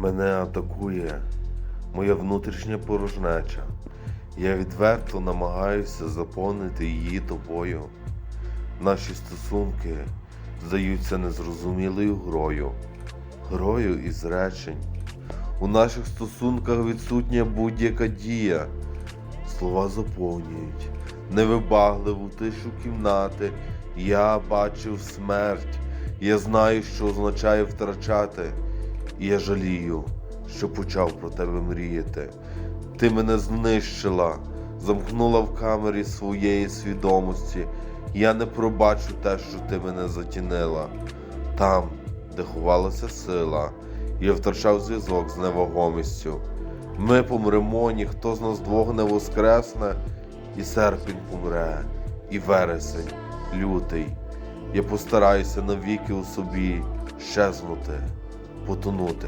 Мене атакує моя внутрішня порожнеча. Я відверто намагаюся заповнити її тобою. Наші стосунки здаються незрозумілою грою, грою із речень. У наших стосунках відсутня будь-яка дія. Слова заповнюють невибагливу тишу кімнати. Я бачив смерть. Я знаю, що означає втрачати. І я жалію, що почав про тебе мріяти. Ти мене знищила, замкнула в камері своєї свідомості. Я не пробачу те, що ти мене затінила. Там, де ховалася сила, я втрачав зв'язок з невагомістю. Ми помремо, ніхто з нас двох не воскресне, і серпень помре, і вересень, лютий. Я постараюся навіки у собі щезнути, потонути.